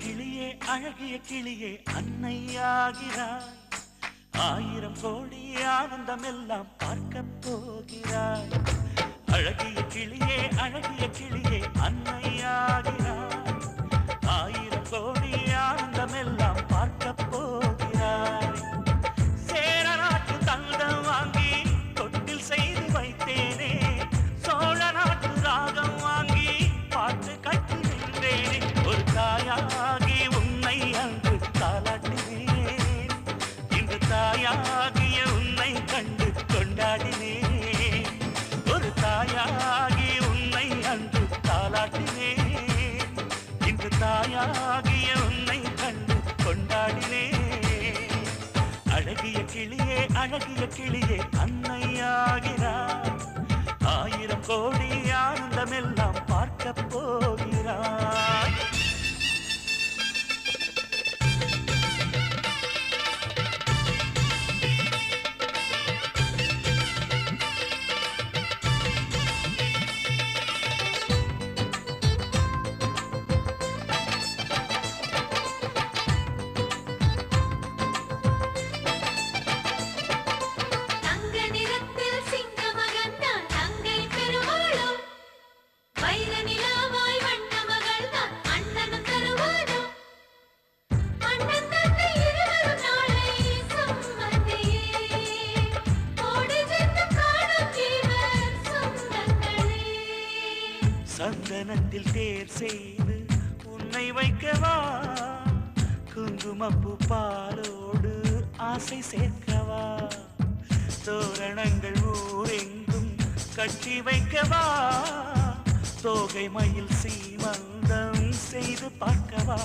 கிளியே அழகிய கிளியே அன்னையாகிறாய். ஆயிரம் கோடி ஆனந்தம் எல்லாம் பார்க்க போகிறாய். அழகிய கிளியே அழகிய கிளியே அன்னையா தாயாகிய உன்னை கண்டு கொண்டாடினேன் ஒரு தாயாகி உன்னை அன்று தாளாட்டினேன் இன்று தாயாகிய உன்னை கண்டு கொண்டாடினேன் அழகிய கிளியே அழகிய கிளியே அன்னையாகிறார் ஆயிரம் கோடி ஆனந்தமெல்லாம் சந்தனத்தில் தேர் செய்து உன்னை வைக்கவா? குங்குமப்பு பாலோடு ஆசை சேர்க்கவா? தோரணங்கள் ஊரெங்கும் கட்டி வைக்கவா? தோகை மயில் சீமந்தம் செய்து பார்க்கவா?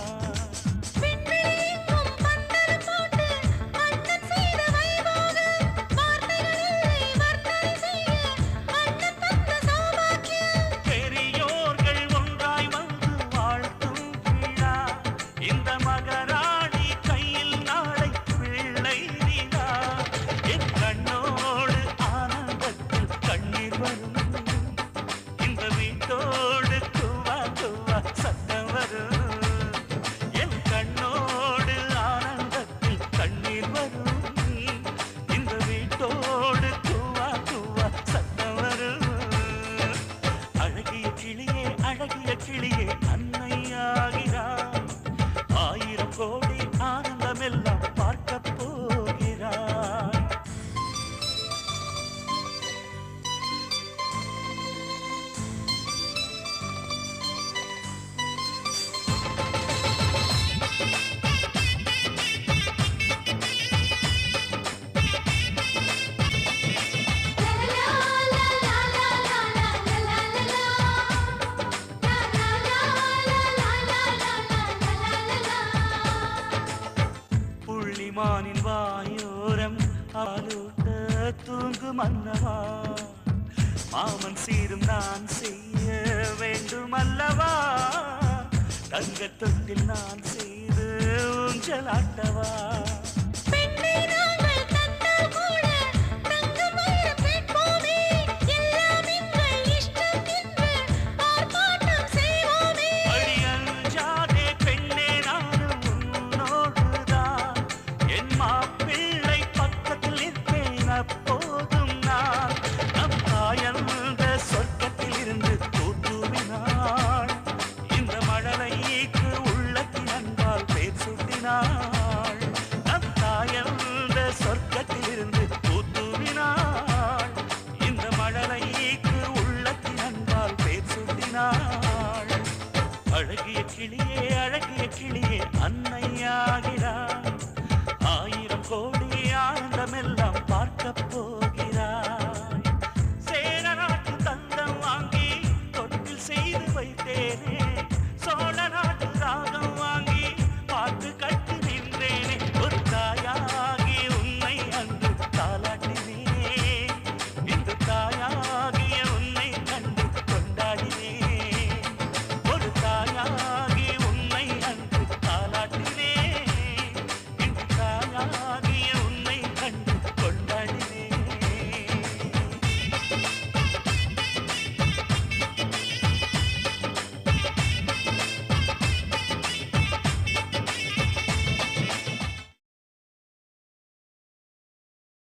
மானின் வாயோரம் ஆலோக்க தூங்கும் அல்லவா மாமன் சீரும் நான் செய்ய வேண்டும் அல்லவா? தங்க தொட்டில் நான் செய்து ஊஞ்சலாட்டவா? அழகிய கிளியே அழகிய கிளியே அன்னையாகிறார்